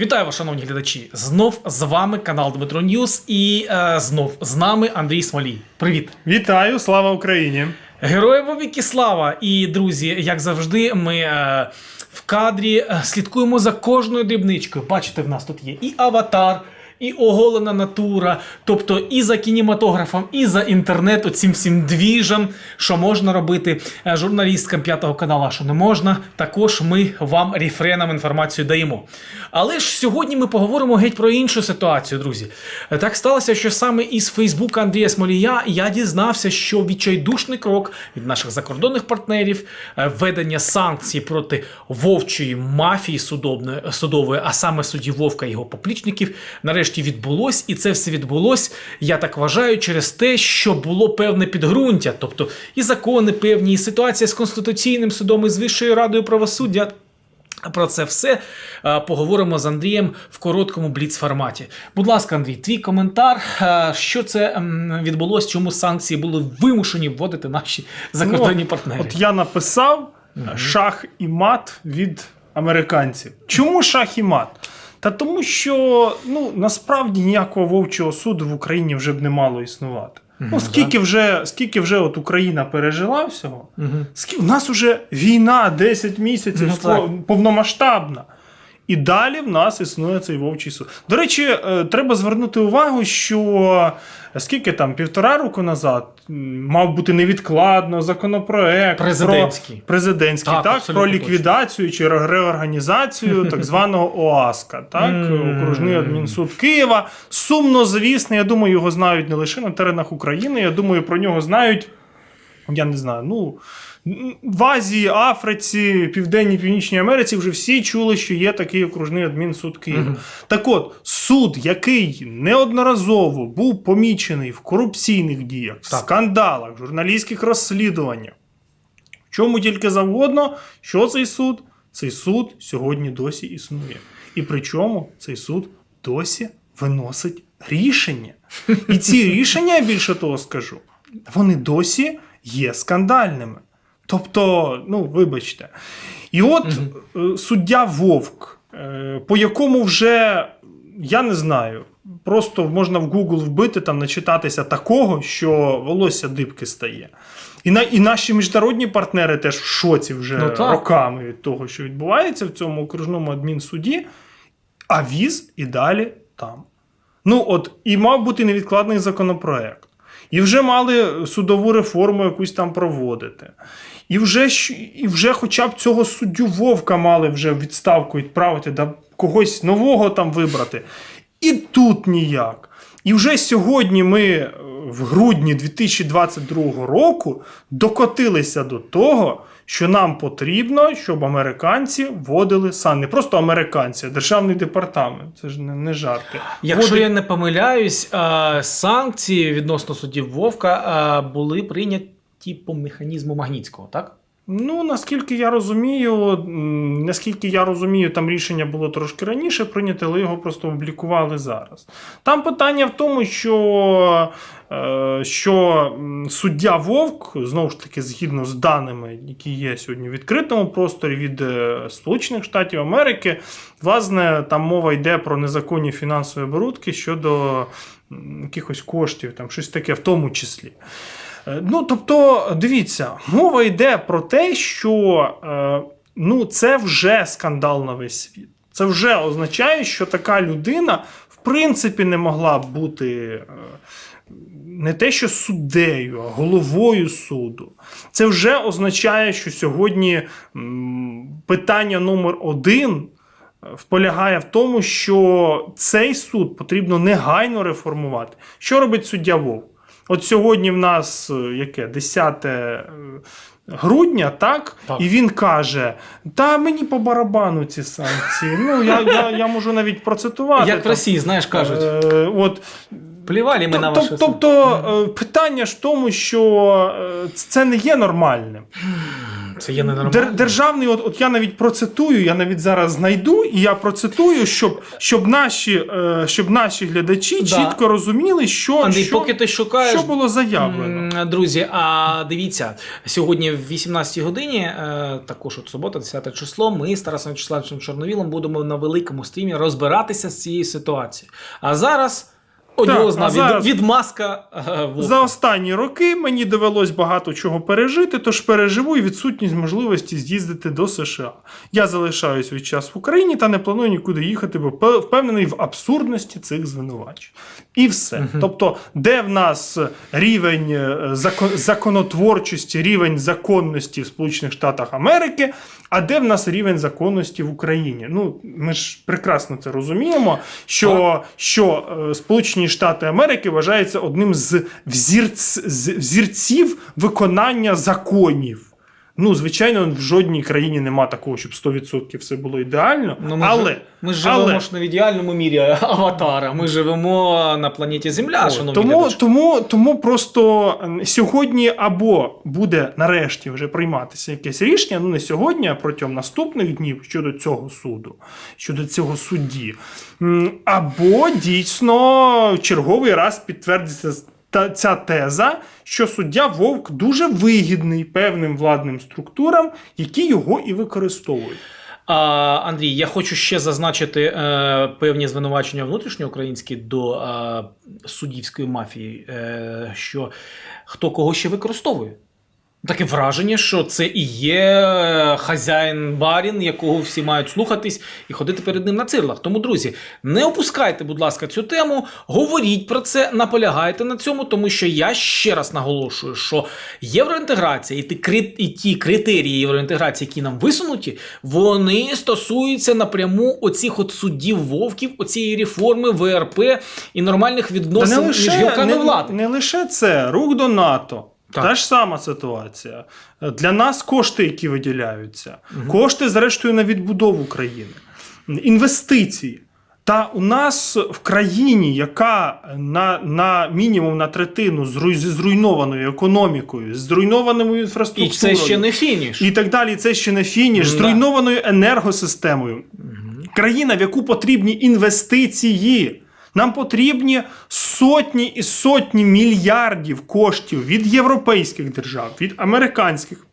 Вітаю вас, шановні глядачі! Знов з вами канал Дмитро Ньюс і е, знов з нами Андрій Смолій. Привіт! Вітаю, слава Україні! Героям віки слава! І друзі, як завжди, ми е, в кадрі е, слідкуємо за кожною дрібничкою. Бачите, в нас тут є і аватар. І оголена натура, тобто і за кінематографом, і за інтернету, цим всім двіжам, що можна робити е, журналісткам п'ятого каналу, що не можна. Також ми вам рефреном інформацію даємо. Але ж сьогодні ми поговоримо геть про іншу ситуацію, друзі. Е, Так сталося, що саме із Фейсбука Андрія Смолія я дізнався, що відчайдушний крок від наших закордонних партнерів е, введення санкцій проти вовчої мафії судової, а саме судді Вовка і його поплічників, нарешті відбулось, і це все відбулось, я так вважаю, через те, що було певне підґрунтя, тобто і закони певні, і ситуація з Конституційним судом, і з Вищою радою правосуддя. Про це все е, поговоримо з Андрієм в короткому бліц-форматі. Будь ласка, Андрій, твій коментар. е, Що це м, відбулось, чому санкції були вимушені вводити наші закордонні Ну, партнери? От я написав шах і мат від американців. Чому шах і мат? Та тому, що ну, насправді ніякого вовчого суду в Україні вже б не мало існувати. Ну, скільки вже, скільки вже от Україна пережила всього, Мгм. скільки, у нас вже війна 10 місяців Ну, повномасштабна. І далі в нас існує цей вовчий суд. До речі, е, треба звернути увагу, що е, скільки там півтора року назад мав бути невідкладно законопроект Президентський. про президентський, Так, так, про ліквідацію чи реорганізацію так званого ОАСКа, так окружний адмінсуд Києва. Сумно звісно, я думаю, його знають не лише на теренах України. Я думаю, про нього знають. Я не знаю, ну в Азії, Африці, Південній Північній Америці вже всі чули, що є такий окружний адмінсуд Києва. Мгм. Так от, суд, який неодноразово був помічений в корупційних діях, в Так. скандалах, журналістських розслідуваннях, в чому тільки завгодно, що цей суд? Цей суд сьогодні досі існує. І причому цей суд досі виносить рішення. І ці рішення, я більше того скажу, вони досі є скандальними. Тобто, ну, вибачте. І от е, суддя Вовк, е, по якому вже, я не знаю, просто можна в Google вбити, там начитатися такого, що волосся дибки стає. І, на, і наші міжнародні партнери теж в шоці вже Ну, роками від того, що відбувається в цьому окружному адмінсуді, а віз і далі там. Ну, от, і мав бути невідкладний законопроект. І вже мали судову реформу якусь там проводити. І вже, і вже хоча б цього суддю Вовка мали вже відставку відправити, да когось нового там вибрати. І тут ніяк. І вже сьогодні ми е, в грудні 2022 року докотилися до того, що нам потрібно, щоб американці вводили сан. Не просто американці, а державний департамент. Це ж не, не жарти. Якщо Вводить- я не помиляюсь, санкції відносно суддів Вовка були прийняті по механізму Магнітського, так? Ну, наскільки я розумію, наскільки я розумію, там рішення було трошки раніше прийнято, але його просто облікували зараз. Там питання в тому, що, е, що суддя Вовк, знову ж таки, згідно з даними, які є сьогодні в відкритому просторі від е, Сполучених Штатів Америки, власне, там мова йде про незаконні фінансові оборудки щодо якихось коштів, там щось таке в тому числі. Е, Ну, тобто, дивіться, мова йде про те, що е, ну, це вже скандал на весь світ. Це вже означає, що така людина, в принципі, не могла бути е, не те, що суддею, а головою суду. Це вже означає, що сьогодні питання номер один полягає в тому, що цей суд потрібно негайно реформувати. Що робить суддя Вовк? От сьогодні в нас е, яке 10 е, грудня, так? Так. І він каже: Та мені по барабану ці санкції. Ну, я, я, я можу навіть процитувати. Як в. Росії, знаєш, кажуть, Е, от, Плівалі ми на ваші Тобто питання ж в тому, що це не є нормальним. Це є ненормально. Дер, державний, от, от я навіть процитую, я навіть зараз знайду, і я процитую, щоб, щоб, наші, е, щоб наші глядачі Да. чітко розуміли, що, Андрій, що, поки ти шукаєш. що було заявлено. Друзі, а дивіться, сьогодні в 18 годині, е, також от субота, 10 число, ми з Тарасом Вячеславовичем Чорновілом будемо на великому стрімі розбиратися з цією ситуацією. А зараз одіозна від, зараз- відмазка е, Вовка. За останні роки мені довелось багато чого пережити, тож переживу і відсутність можливості з'їздити до США. Я залишаюсь від час в Україні та не планую нікуди їхати, бо пе- впевнений в абсурдності цих звинувачень. І все. Тобто, де в нас рівень е, закон- законотворчості, рівень законності в Сполучених Штатах Америки, а де в нас рівень законності в Україні? Ну, ми ж прекрасно це розуміємо, що, що е, Сполучені Штати Америки вважаються одним з, взірц, з взірців виконання законів. Ну, звичайно, в жодній країні нема такого, щоб 100% все було ідеально. Ну, ми але, ж, ми ж живемо але ж не в ідеальному мірі аватара. Ми живемо на планеті Земля, О, шановні тому, глядачі. тому, тому просто сьогодні або буде нарешті вже прийматися якесь рішення, ну не сьогодні, а протягом наступних днів щодо цього суду, щодо цього судді. Або дійсно черговий раз підтвердиться та ця теза, що суддя Вовк дуже вигідний певним владним структурам, які його і використовують. Андрій, я хочу ще зазначити е, певні звинувачення внутрішньоукраїнські до е, суддівської мафії, е, що хто кого ще використовує. Таке враження, що це і є хазяїн барін, якого всі мають слухатись і ходити перед ним на цирлах. Тому, друзі, не опускайте, будь ласка, цю тему, говоріть про це, наполягайте на цьому, тому що я ще раз наголошую, що євроінтеграція і ті, і ті критерії євроінтеграції, які нам висунуті, вони стосуються напряму оцих от суддів вовків, оцієї реформи ВРП і нормальних відносин між гілками не, влади. не лише це, рух до НАТО. Так. Та ж сама ситуація. Для нас кошти, які виділяються, кошти, зрештою, на відбудову країни, інвестиції. Та у нас в країні, яка на, на мінімум на третину зруй- зруйнованою економікою, з зруйнованою І інфраструктурою, це ще не фініш. і так далі. Це ще не фініш, Да. зруйнованою енергосистемою. Країна, в яку потрібні інвестиції. Нам потрібні сотні і сотні мільярдів коштів від європейських держав, від американських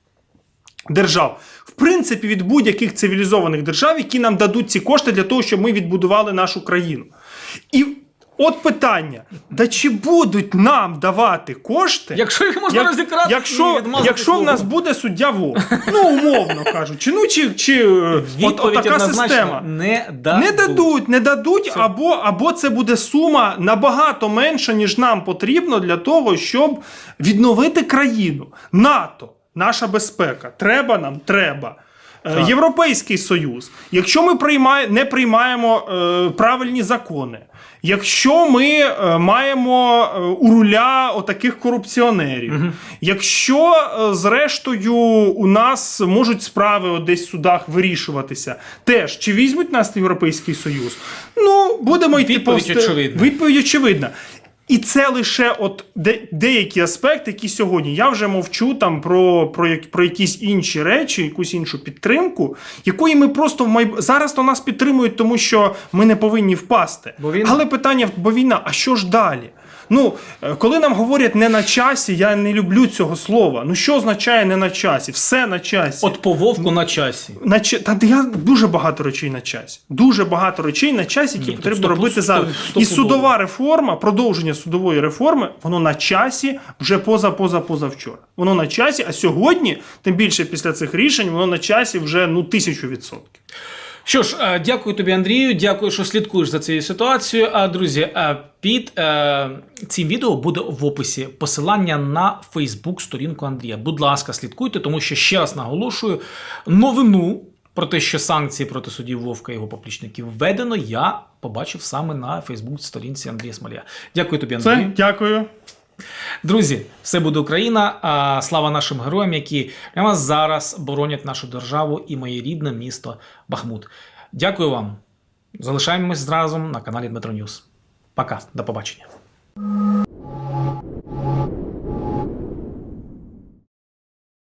держав, в принципі, від будь-яких цивілізованих держав, які нам дадуть ці кошти для того, щоб ми відбудували нашу країну. І от питання: да чи будуть нам давати кошти? Якщо їх можна Як- розікрати, якщо, якщо в нас буде суддя ВО, ну умовно кажучи, ну чи, чи е, от, от така система. не дадуть. Не дадуть, не дадуть, або, або це буде сума набагато менша, ніж нам потрібно для того, щоб відновити країну. НАТО, наша безпека. Треба нам, треба. Е, Так. Європейський Союз. Якщо ми приймає, не приймаємо е, правильні закони, якщо ми е, маємо е, у руля отаких корупціонерів, якщо, е, зрештою, у нас можуть справи от десь в судах вирішуватися, теж чи візьмуть нас Європейський Союз? Ну, будемо йти очевидна. Відповідь очевидна. І це лише от де, деякі аспекти, які сьогодні. Я вже мовчу там про, про, як- про якісь інші речі, якусь іншу підтримку, якої ми просто в майб... зараз то нас підтримують, тому що ми не повинні впасти. Бо він... Але питання бо війна, а що ж далі? Ну, е, коли нам говорять не на часі, я не люблю цього слова. Ну що означає не на часі? Все на часі. От по вовку на часі. На ча- Та я дуже багато речей на часі. Дуже багато речей на часі, які Ні, потрібно робити сто- зараз. І судова реформа, продовження судової реформи, воно на часі вже поза поза позавчора. Воно на часі, а сьогодні, тим більше після цих рішень, воно на часі вже ну тисячу відсотків. Що ж, е, дякую тобі, Андрію. Дякую, що слідкуєш за цією ситуацією. А друзі, е, під е, цим відео буде в описі посилання на Фейсбук сторінку Андрія. Будь ласка, слідкуйте, тому що ще раз наголошую новину. Про те, що санкції проти суддів Вовка і його поплічників введено, я побачив саме на Фейсбук сторінці Андрія Смолія. Дякую тобі, Андрію. Це дякую. Друзі, все буде Україна. Слава нашим героям, які прямо зараз боронять нашу державу і моє рідне місто Бахмут. Дякую вам. Залишаємось разом на каналі Дмитро Ньюс. Пока, до побачення.